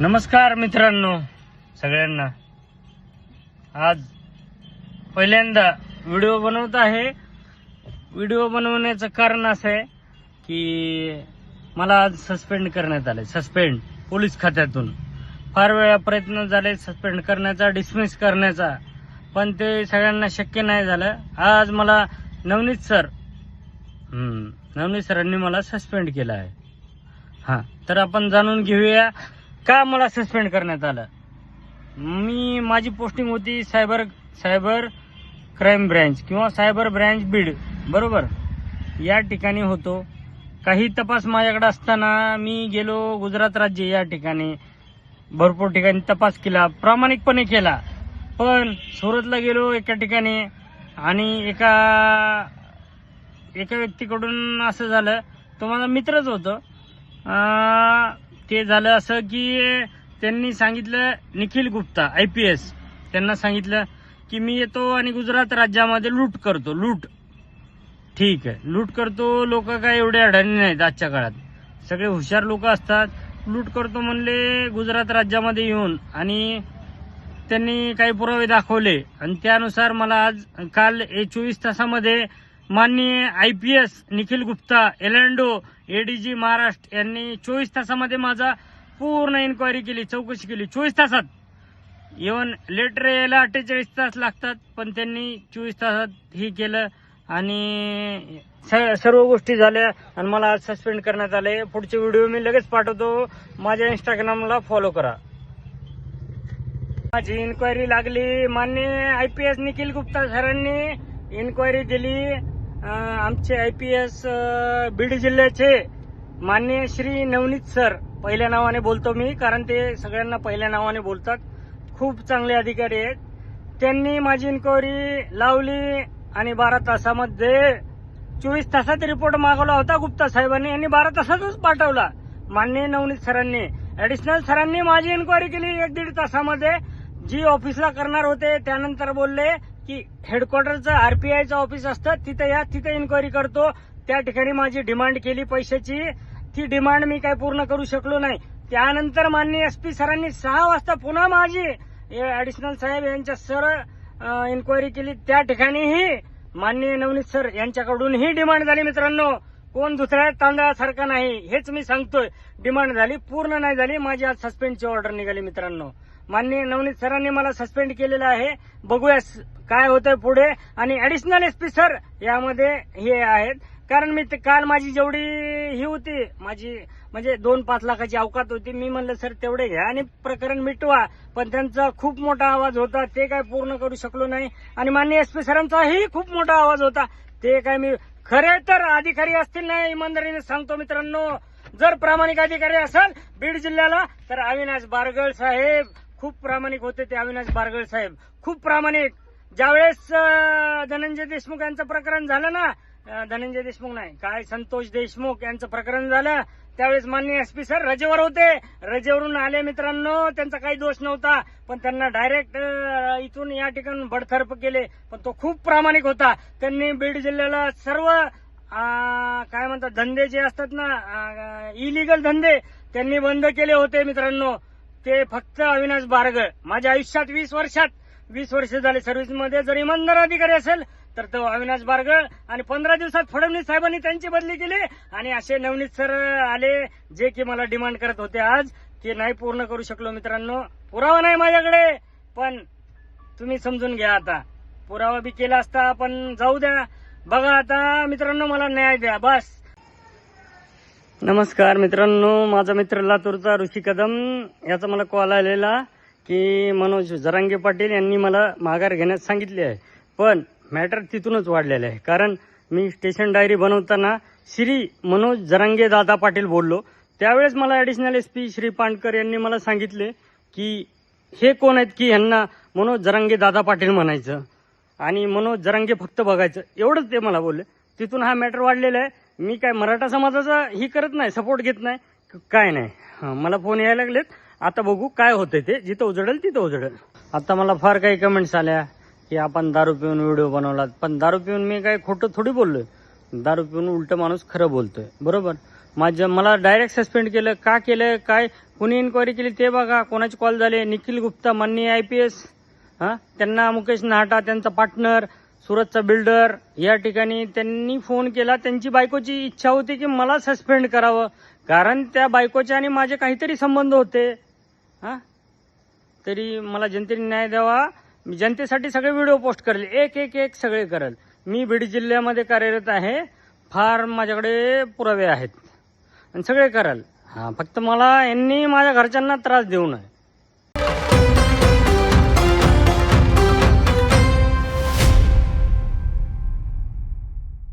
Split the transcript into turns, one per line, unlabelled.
नमस्कार मित्रांनो सगळ्यांना. आज पहिल्यांदा व्हिडिओ बनवत आहे. व्हिडिओ बनवण्याचं कारण असं आहे की मला आज सस्पेंड करण्यात आले सस्पेंड पोलीस खात्यातून. फार वेळा प्रयत्न झाले सस्पेंड करण्याचा डिसमिस करण्याचा. पण ते सगळ्यांना शक्य नाही झालं. आज मला नवनीत सर नवनीत सरांनी मला सस्पेंड केलं आहे. हां तर आपण जाणून घेऊया. का मला सस्पेंड करण्यात आलं? मी माझी पोस्टिंग होती सायबर सायबर क्राईम ब्रँच किंवा सायबर ब्रँच बीड बरोबर? या ठिकाणी होतो. काही तपास माझ्याकडे असताना मी गेलो गुजरात राज्य या ठिकाणी. भरपूर ठिकाणी तपास केला प्रामाणिकपणे केला. पण सुरतला गेलो एका ठिकाणी आणि एका एका व्यक्तीकडून असं झालं तो माझा मित्रच होतो. ते झालं असं की त्यांनी सांगितलं Nikhil Gupta I P S त्यांना सांगितलं की मी येतो आणि गुजरात राज्यामध्ये लूट करतो लूट. ठीक आहे. लूट करतो लोक काय एवढे अडाणी नाहीत आजच्या काळात. सगळे हुशार लोक असतात. लूट करतो म्हणले गुजरात राज्यामध्ये येऊन. आणि त्यांनी काही पुरावे दाखवले. आणि त्यानुसार मला आज काल चोवीस तासामध्ये माननीय I P S Nikhil Gupta एलँडो ADG Maharashtra यांनी चोवीस तासामध्ये माझा पूर्ण इन्क्वायरी केली चौकशी केली. चोवीस तासात. इवन लेटर यायला अठ्ठेचाळीस तास लागतात पण त्यांनी चोवीस तासात हे केलं आणि स- सर्व गोष्टी झाल्या आणि मला आज सस्पेंड करण्यात आले पुढचे व्हिडिओ मी लगेच पाठवतो. माझ्या इंस्टाग्रामला फॉलो करा. माझी इन्क्वायरी लागली. मान्य I P S Nikhil Gupta सरांनी इन्क्वायरी दिली आमचे आय पी एस बीड जिल्ह्याचे मान्य श्री नवनीत सर. पहिल्या नावाने बोलतो मी कारण ते सगळ्यांना पहिल्या नावाने बोलतात. खूप चांगले अधिकारी आहेत. त्यांनी माझी इन्क्वायरी लावली आणि बारा तासामध्ये चोवीस तासात रिपोर्ट मागवला होता गुप्ता साहेबांनी यांनी बारा तासातच पाठवला. माननीय नवनीत सरांनी. ऍडिशनल सरांनी माझी इन्क्वायरी केली एक दीड तासामध्ये. जी ऑफिसला करणार होते त्यानंतर बोलले की हेडक्वार्टरचं आरपीआयचं ऑफिस असतं. तिथं या तिथं इन्क्वायरी करतो. त्या ठिकाणी माझी डिमांड केली पैशाची. ती डिमांड मी काय पूर्ण करू शकलो नाही. त्यानंतर माननीय एस पी सरांनी सहा वाजता पुन्हा माझी ऍडिशनल साहेब यांच्या सर इन्क्वायरी केली. त्या ठिकाणीही माननीय नवनीत सर यांच्याकडून ही डिमांड झाली मित्रांनो. कोण दुसऱ्या तांदळासारखा नाही हेच मी सांगतोय. डिमांड झाली पूर्ण नाही झाली. माझी आज सस्पेंडची ऑर्डर निघाली मित्रांनो. माननीय नवनीत सरांनी मला सस्पेंड केलेलं आहे. बघूया काय होतंय पुढे. आणि ऍडिशनल एस पी सर यामध्ये हे आहेत. कारण मी ते- काल माझी जेवढी ही होती माझी म्हणजे दोन पाच लाखाची अवकात होती मी म्हणलं सर तेवढे घ्या आणि प्रकरण मिटवा. पण त्यांचा खूप मोठा आवाज होता. ते काय पूर्ण करू शकलो नाही. आणि माननीय एस पी सरांचाही खूप मोठा आवाज होता. ते काय मी खरे तर अधिकारी असतील ना इमानदारीने सांगतो मित्रांनो. जर प्रामाणिक अधिकारी असाल बीड जिल्ह्याला तर अविनाश बारगळ साहेब खूप प्रामाणिक होते ते अविनाश बारगळ साहेब. खूप प्रामाणिक. ज्यावेळेस धनंजय देशमुख यांचं प्रकरण झालं ना धनंजय देशमुख नाही काय संतोष देशमुख यांचं प्रकरण झालं त्यावेळेस माननीय एस पी सर रजेवर होते. रजेवरून आले मित्रांनो त्यांचा काही दोष नव्हता पण त्यांना डायरेक्ट इथून या ठिकाणी भडथर्प केले. पण तो खूप प्रामाणिक होता. त्यांनी बीड जिल्ह्याला सर्व काय म्हणतात धंदे जे असतात ना इलिगल धंदे त्यांनी बंद केले होते मित्रांनो. ते फक्त अविनाश बारगळ. माझ्या आयुष्यात वीस वर्षात वीस वर्ष झाले सर्व्हिसमध्ये. जर इमानदार अधिकारी असेल तर तो अविनाश बारगळ. आणि पंधरा दिवसात फडणवीस साहेबांनी त्यांची बदली केली. आणि असे नवनीत सर आले जे की मला डिमांड करत होते आज की नाही पूर्ण करू शकलो मित्रांनो. पुरावा नाही माझ्याकडे. पण तुम्ही समजून घ्या आता. पुरावा बी केला असता पण जाऊ द्या. बघा आता मित्रांनो मला न्याय द्या. बस. नमस्कार मित्रांनो माझा मित्र लातूरचा ऋषी कदम. याचा मला कॉल आलेला की मनोज जरांगे पाटील यांनी मला माघार घेण्यास सांगितले आहे. पण मॅटर तिथूनच वाढलेलं आहे. कारण मी स्टेशन डायरी बनवताना श्री मनोज जरांगे दादा पाटील बोललो. त्यावेळेस मला additional S P Shri Pandkar यांनी मला सांगितले की हे कोण आहेत की यांना मनोज जरांगे दादा पाटील म्हणायचं आणि मनोज जरांगे फक्त बघायचं. एवढंच ते मला बोलले. तिथून हा मॅटर वाढलेला आहे. मी काय मराठा समाजाचा ही करत नाही सपोर्ट घेत नाही. काय नाही. मला फोन यायला लागलेत. आता बघू काय होतंय ते. जिथं उजडेल तिथं उजडेल. आता मला फार काही कमेंट्स आल्या की आपण दारू पिऊन व्हिडिओ बनवला पण दारू पिऊन मी काय खोटं थोडी बोललोय. दारू पिऊन उलट माणूस खरं बोलतोय. बरोबर? माझं मला डायरेक्ट सस्पेंड केलं. का केलं? काय? कुणी इन्क्वायरी केली ते बघा. कोणाचे कॉल झाले? निखिल गुप्ता माननीय आय पी एस हां? त्यांना मुकेश नाहटा त्यांचा पार्टनर सुरतचा बिल्डर या ठिकाणी त्यांनी फोन केला. त्यांची बायकोची इच्छा होती की मला सस्पेंड करावं. कारण त्या बायकोचे आणि माझे काहीतरी संबंध होते. हां? तरी मला जनतेने न्याय द्यावा. मी जनतेसाठी सगळे व्हिडिओ पोस्ट करेल. एक एक एक सगळे करेल. मी बीड जिल्ह्यामध्ये कार्यरत आहे. फार माझ्याकडे पुरावे आहेत. आणि सगळे कराल. हां फक्त मला यांनी माझ्या घरच्यांना त्रास देऊ नये.